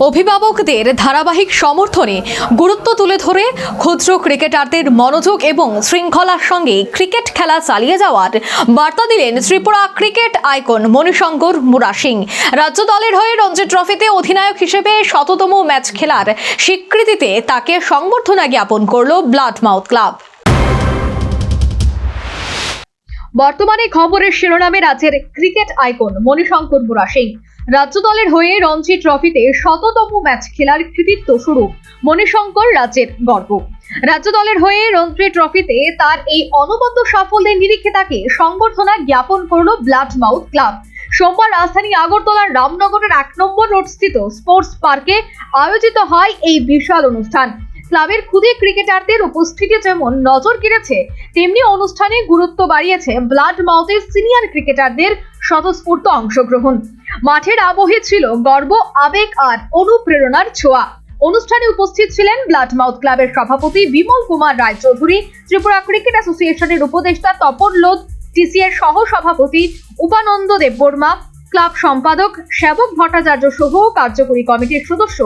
অভিভাবকদের ধারাবাহিক সমর্থনে গুরুত্ব তুলে ধরে ক্ষুদ্র ক্রিকেটারদের মনোযোগ এবং শৃঙ্খলার সঙ্গে ক্রিকেট খেলা চালিয়ে যাওয়ার বার্তা দিলেন ত্রিপুরা ক্রিকেট আইকন মণিশঙ্কর মুরা সিং। রাজ্য দলের হয়ে রঞ্জি ট্রফিতে অধিনায়ক হিসেবে শততম ম্যাচ খেলার স্বীকৃতিতে তাকে সংবর্ধনা জ্ঞাপন করল ব্লাড মাউথ ক্লাব। বর্তমানে খবরের শিরোনামে রাজ্যের ক্রিকেট আইকন মণিশঙ্কর মুরা সিং রাজ্য দলের হয়ে রঞ্জি ট্রফিতে শততম ম্যাচ খেলার কৃতিত্ব শুরু মণিশঙ্কর রাজ্যের গর্ব। রাজ্য দলের হয়ে রঞ্জি ট্রফিতে তার এই অনবদ্য সাফল্যের নিরিখে তাকে সংবর্ধনা জ্ঞাপন করল ব্লাড মাউথ ক্লাব। সোমবার রাজধানী আগরতলার রামনগরের এক নম্বর রোড স্থিত স্পোর্টস পার্কে আয়োজিত হয় এই বিশাল অনুষ্ঠান। ক্লাবের ক্ষুদে ক্রিকেটারদের উপস্থিতি যেমন নজর কেড়েছে, তেমনি অনুষ্ঠানে গুরুত্ব বাড়িয়েছে ব্লাড মাউথের সিনিয়র ক্রিকেটারদের স্বতঃস্ফূর্ত অংশগ্রহণ। মাঠের আবহে ছিল গর্ব, আবেগ আর অনুপ্রেরণার ছোঁয়া। অনুষ্ঠানে উপস্থিত ছিলেন ব্লাড মাউথ ক্লাবের সভাপতি বিমল কুমার রায়চৌধুরী, ত্রিপুরা ক্রিকেট অ্যাসোসিয়েশনের উপদেষ্টা তপন লোধ, টিসিএর সহ সভাপতি উপানন্দ দেববর্মা ক্লাব সম্পাদক সেবক ভট্টাচার্য সহ কার্যকরী কমিটির সদস্য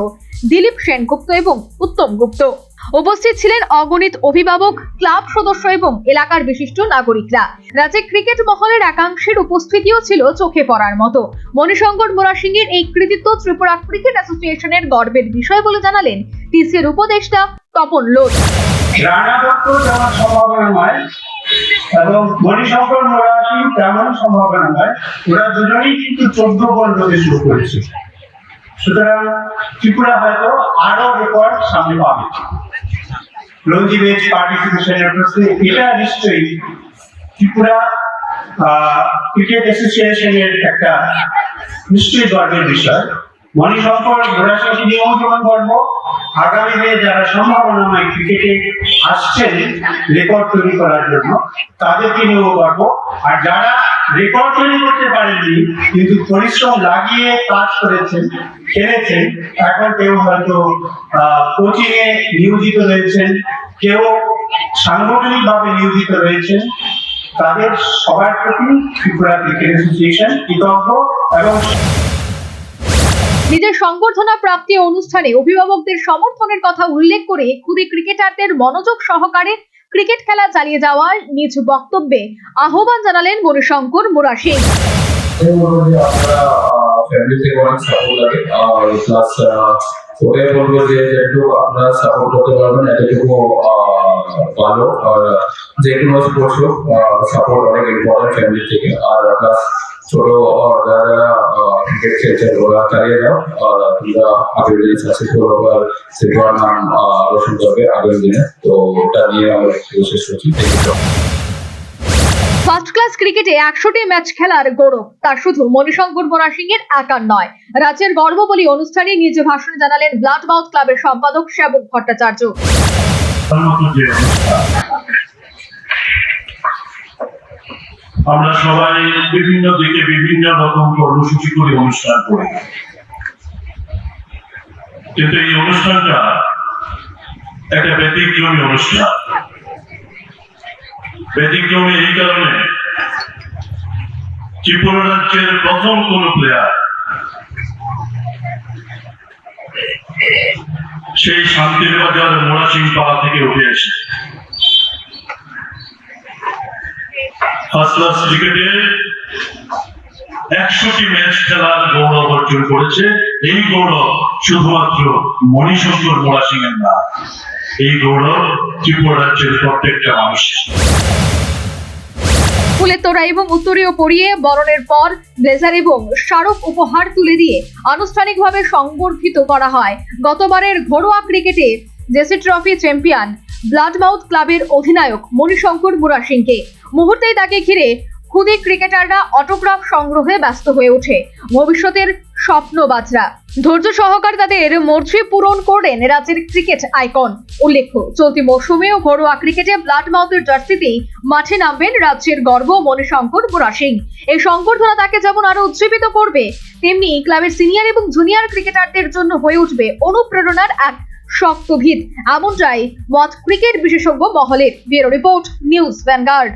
দিলীপ সেনগুপ্ত এবং উত্তম গুপ্ত। উপস্থিত ছিলেন অগণিত অভিভাবক, ক্লাব সদস্য এবং এলাকার বিশিষ্ট নাগরিকরা। রাজ্যে ক্রিকেট মহলের একাংশের উপস্থিতিও ছিল চোখে পড়ার মতো। মণিশঙ্কর মোরা সিং এর এই কৃতিত্ব ত্রিপুরা ক্রিকেট অ্যাসোসিয়েশনের গর্বের বিষয় বলে জানালেন টিসির উপদেষ্টা তপন লোধ। এবং মণিশঙ্কর মোরাসি তেমন সম্ভাবনা নয়। ওরা দুজনেই কিন্তু চোদ্দ বল হতে শুরু করেছে। সুতরাং ত্রিপুরা হয়তো আরও রেকর্ড সামনে পাবে। ম্যাচ পার্টিসিপেশনের প্রশ্নে এটা নিশ্চয়ই ত্রিপুরা ক্রিকেট অ্যাসোসিয়েশনের একটা নিশ্চয়ই গর্বের বিষয়। মণিশঙ্কর ঘোড়াশাসী নিয়েও যেমন গর্ব আগামী দিনে যারা ক্রিকেটে আসছেন রেকর্ড তৈরি করার জন্য, তাদেরকে নিয়েও গর্ব আর যারা রেকর্ড তৈরি করতে কিন্তু পরিশ্রম লাগিয়ে কাজ করেছেন, খেলেছেন, এখন কেউ হয়তো কোচিং এ নিয়োজিত রয়েছেন, কেউ সাংগঠনিক ভাবে নিয়োজিত রয়েছেন, তাদের সবার প্রতি ত্রিপুরা ক্রিকেট অ্যাসোসিয়েশন কৃতজ্ঞ এবং নিজের সংবর্ধনা প্রাপ্তি অনুষ্ঠানে অভিভাবকদের সমর্থনের কথা উল্লেখ করে খুদে ক্রিকেটারদের মনোযোগ সহকারে ক্রিকেট খেলা চালিয়ে যাওয়ার নিজ বক্তব্যে আহ্বান জানালেন মণিশঙ্কর মুরা সিং ছোট যারা ক্রিকেট খেলছেন ওরা চালিয়ে যাও তোমরা আগের দিনে সাকসেসফুল নাম রোশন করবে আগের দিনে। তো ওটা নিয়ে আমরা শেষ করছি। ফার্স্ট ক্লাস ক্রিকেটে একশোটি ম্যাচ খেলার গৌরব। তা শুধু মণিশঙ্কর মোরা সিং এর একার নয় রাজ্যের গর্ব বলে অনুষ্ঠানে নিজ ভাষণে জানালেন ব্লাড মাউথ ক্লাবের সম্পাদক সেবক ভট্টাচার্য। আমরা সবাই বিভিন্ন দিকে বিভিন্ন রকম কর্মসূচি করে অনুষ্ঠান করি। কিন্তু এই অনুষ্ঠানটা একটা ব্যতিক্রমী অনুষ্ঠান। ব্যতিক্রমী এই কারণে ত্রিপুরা রাজ্যের প্রথম কোন প্লেয়ার সেই শান্তির বাজার মোড়াসিং পাড়া থেকে উঠে এসে একশোটি ম্যাচ খেলার গৌরব অর্জন করেছে। এই গৌরব শুধুমাত্র মণিশঙ্কর মোড়াসিং এর না, এই গৌরব ত্রিপুরা রাজ্যের প্রত্যেকটা মানুষের। এবং উত্তরীয় পরিয়ে বরণের পর ব্লেজার এবং স্মারক উপহার তুলে দিয়ে আনুষ্ঠানিকভাবে সংবর্ধিত করা হয়। গতবারের ঘরোয়া ক্রিকেটে জেসি ট্রফি চ্যাম্পিয়ন ব্লাডমাউথ ক্লাবের অধিনায়ক মণিশঙ্কর মুরা সিংকে। মুহূর্তেই তাকে ঘিরে খুদে ক্রিকেটাররা অটোগ্রাফ সংগ্রহে ব্যস্ত হয়ে ওঠে। ভবিষ্যতের স্বপ্নবাজরা। ধৈর্য সহকারে তাদের মর্জি পূরণ করলেন রাজ্যের ক্রিকেট আইকন। উল্লেখ্য, চলতি মৌসুমেও ঘরোয়া ক্রিকেটে ব্লাড মাউথের জার্সিতেই মাঠে নামবেন রাজ্যের গর্ব মণিশঙ্কর বুড়া সিং। এই সংবর্ধনা তাকে যেমন আরও উজ্জীবিত করবে, তেমনি ক্লাবের সিনিয়র এবং জুনিয়র ক্রিকেটারদের জন্য হয়ে উঠবে অনুপ্রেরণার এক শক্ত ভিত এমনটাই মত ক্রিকেট বিশেষজ্ঞ মহলের ব্যুরো রিপোর্ট নিউজ ভ্যানগার্ড।